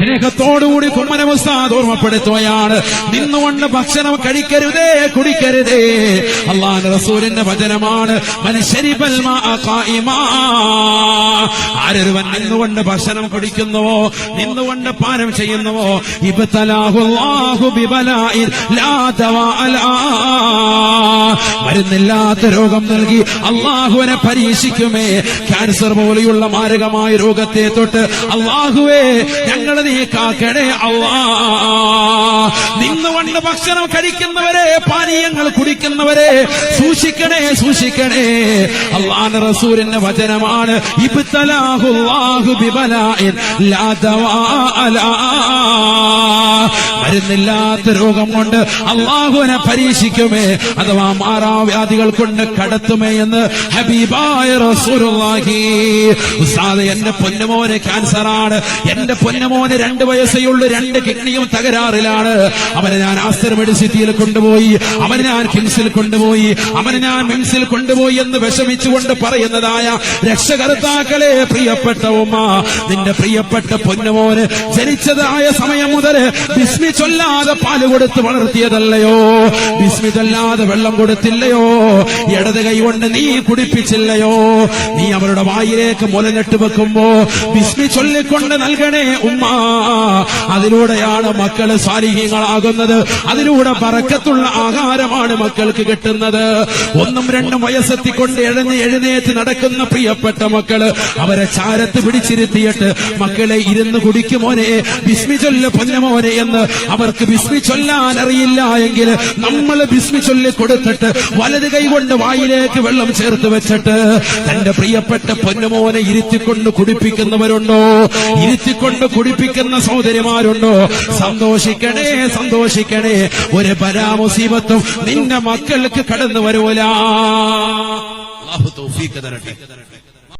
സ്നേഹത്തോടുകൂടി കുമ്മനമുസ്താദ് ഓർമ്മപ്പെടുത്തുകയാണ്. നിന്നുകൊണ്ട് ഭക്ഷണം കഴിക്കരുതേ കുടിക്കരുതേ. അള്ളാഹ് റസൂലിന്റെ വചനമാണ് ആരൊരുവൻ നിന്നുകൊണ്ട് ഭക്ഷണം കുടിക്കുന്നുവോ നിന്നുകൊണ്ട് പാനം ചെയ്യുന്നുവോ? ഇബ്തലാഹുല്ലാഹു തലാഹു. മരുന്നില്ലാത്ത രോഗം നൽകി അള്ളാഹുവിനെ പരീക്ഷിക്കുമേ. ക്യാൻസർ പോലെയുള്ള മാരകമായ രോഗത്തെ തൊട്ട് അള്ളാഹുവേ ഞങ്ങൾ നീ കാക്കണേ അള്ളാ. നിന്നുകൊണ്ട് ഭക്ഷണം കഴിക്കുന്നവരെ പാനീയങ്ങൾ കുടിക്കുന്നവരെ സൂക്ഷിക്കണേ സൂക്ഷിക്കണേ. അള്ളാഹ് റസൂലിന്റെ വചനമാണ് ഇബ്തലാഹുല്ലാഹു ബിബലാഇൻ ലാ ദവാ ലഹാ. മരുന്നില്ലാത്ത രോഗം കൊണ്ട് അള്ളാഹുവിനെ പരീക്ഷിക്കുമേ അഥവാ മാറാവ്യാധികൾ കൊണ്ട് കടത്തുമേ എന്ന് ഹബീബായ റസൂലുള്ളാഹി. എന്റെ പൊന്നുമോന് ക്യാൻസറാണ്. എന്റെ പൊന്നുമോന് രണ്ട് വയസ്സേ ഉള്ളൂ രണ്ട് കിഡ്നിയും തകരാറിലാണ്. അവനെ ഞാൻ ആസ്റ്റർ മെഡിസിറ്റിയിൽ കൊണ്ടുപോയി അവനെ ഞാൻ കിംസിൽ കൊണ്ടുപോയി അവനെ ഞാൻ മിംസിൽ കൊണ്ടുപോയി എന്ന് വിഷമിച്ചുകൊണ്ട് പറയുന്നതായ രക്ഷകർത്താക്കളെ പ്രിയപ്പെട്ട ഉമ്മ നിന്റെ പ്രിയപ്പെട്ട പൊന്നുമോന് ജനിച്ചതായ സമയം മുതൽ ചൊല്ലാതെ പാൽ കൊടുത്ത് വളർത്തിയതല്ലയോ? വിസ്മിതല്ലാതെ വെള്ളം കൊടുത്തില്ലയോ? ഇടത് കൈ കൊണ്ട് നീ കുടിപ്പിച്ചില്ലയോ? നീ അവരുടെ വായിലേക്ക് മുലഞ്ഞിട്ട് വെക്കുമ്പോ വിസ്മി ചൊല്ലിക്കൊണ്ട് നൽകണേ ഉമ്മ. അതിലൂടെയാണ് മക്കൾ സ്വാലിഹ്യങ്ങളാകുന്നത് അതിലൂടെ പറക്കത്തുള്ള ആഹാരമാണ് മക്കൾക്ക് കിട്ടുന്നത്. ഒന്നും രണ്ടും വയസ്സെത്തിക്കൊണ്ട് എഴുന്ന് എഴുന്നേറ്റ് നടക്കുന്ന പ്രിയപ്പെട്ട മക്കൾ അവരെ ചാരത്ത് പിടിച്ചിരുത്തിയിട്ട് മക്കളെ ഇരുന്ന് കുടിക്കുമോനെ ബിസ്മി ചൊല്ല് പൊന്നമോനെ എന്ന് അവർക്ക് ബിസ്മി ചൊല്ലാൻ അറിയില്ല എങ്കിൽ നമ്മൾ ബിസ്മി ചൊല്ലി കൊടുത്തിട്ട് വലത് കൈ കൊണ്ട് വായിലേക്ക് വെള്ളം ചേർത്ത് വെച്ചിട്ട് തന്റെ പ്രിയപ്പെട്ട പൊന്നുമോനെ ഇരുത്തിക്കൊണ്ട് കുടിപ്പിക്കുന്നവരുണ്ടോ? ഇരുത്തിക്കൊണ്ട് കുടിപ്പിക്കുന്ന സഹോദരിമാരുണ്ടോ? സന്തോഷിക്കണേ സന്തോഷിക്കണേ. ഒരു പരാമുസീബത്തും നിന്റെ മക്കൾക്ക് കടന്നു വരൂല. തരട്ടെ.